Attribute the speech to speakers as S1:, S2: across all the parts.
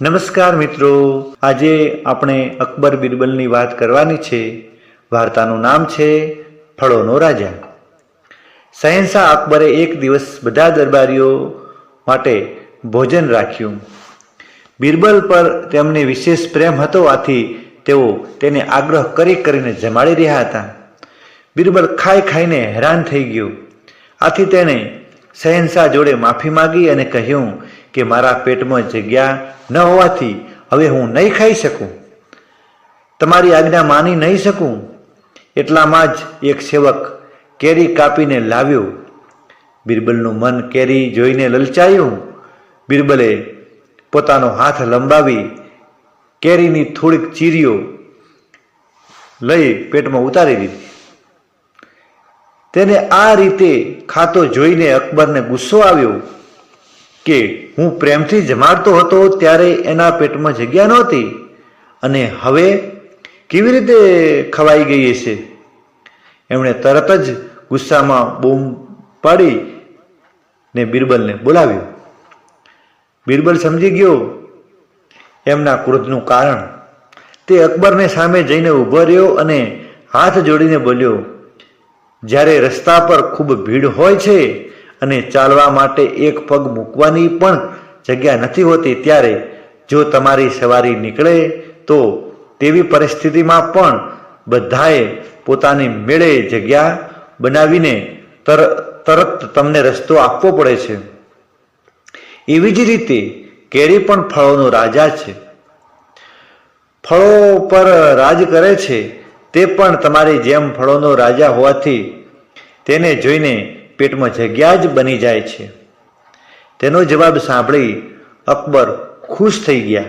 S1: નમસ્કાર મિત્રો. આજે આપણે અકબર બિરબલની વાત કરવાની છે. વાર્તાનું નામ છે ફળોનો રાજા. શહેનશાહ અકબરે એક દિવસ બધા દરબારીઓ માટે ભોજન રાખ્યું. બિરબલ પર તેમને વિશેષ પ્રેમ હતો આથી તેઓ તેને આગ્રહ કરી કરીને જમાડી રહ્યા હતા. બિરબલ ખાઈ ખાઈને હેરાન થઈ ગયો. આથી તેણે શહેનશાહ જોડે માફી માંગી અને કહ્યું કે મારા પેટમાં જગ્યા ન હોવાથી હવે હું નહીં ખાઈ શકું. તમારી આજ્ઞા માની નહીં શકું. એટલામાં જ એક સેવક કેરી કાપીને લાવ્યો. બિરબલનું મન કેરી જોઈને લલચાયું. બિરબલે પોતાનો હાથ લંબાવી કેરીની થોડીક ચીરીઓ લઈ પેટમાં ઉતારી દીધી. તેને આ રીતે ખાતો જોઈને અકબરને ગુસ્સો આવ્યો. કે હું પ્રેમથી જમાડતો હતો ત્યારે એના પેટમાં જગ્યા નહોતી. અને હવે કેવી રીતે ખવાઈ ગઈ હશે? એમણે તરત જ ગુસ્સામાં બૂમ પાડી ને બિરબલને બોલાવ્યો. બિરબલ સમજી ગયો એમના ક્રોધનું કારણ. તે અકબરને સામે જઈને ઊભો રહ્યો અને હાથ જોડીને બોલ્યો, જ્યારે રસ્તા પર ખૂબ ભીડ હોય છે અને ચાલવા માટે એક પગ મૂકવાની પણ જગ્યા નથી હોતી, ત્યારે જો તમારી સવારી નીકળે તો તેવી પરિસ્થિતિમાં પણ બધાએ પોતાની મેળે જગ્યા બનાવીને તર, તરત તમને રસ્તો આપવો પડે છે. એવી જ રીતે કેરી પણ ફળોનો રાજા છે. ફળો પર રાજ કરે છે, તે પણ તમારી જેમ ફળોનો રાજા હોવાથી તેને જોઈને પેટમાં જગ્યા જ બની જાય છે. તેનો જવાબ સાંભળી અકબર ખુશ થઈ ગયા.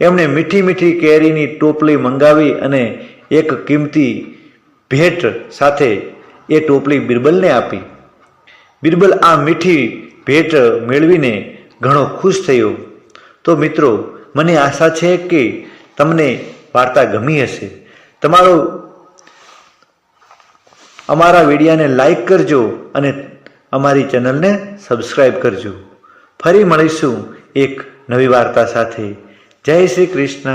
S1: એમણે મીઠી મીઠી કેરીની ટોપલી મંગાવી અને એક કિંમતી ભેટ સાથે એ ટોપલી બિરબલને આપી. બિરબલ આ મીઠી ભેટ મેળવીને ઘણો ખુશ થયો. તો મિત્રો, મને આશા છે કે તમને વાર્તા ગમી હશે. તમારો અમારા વિડીયાને લાઈક કરજો અને અમારી ચેનલને સબસ્ક્રાઈબ કરજો. ફરી મળીશું એક નવી વાર્તા સાથે. જય શ્રી કૃષ્ણ.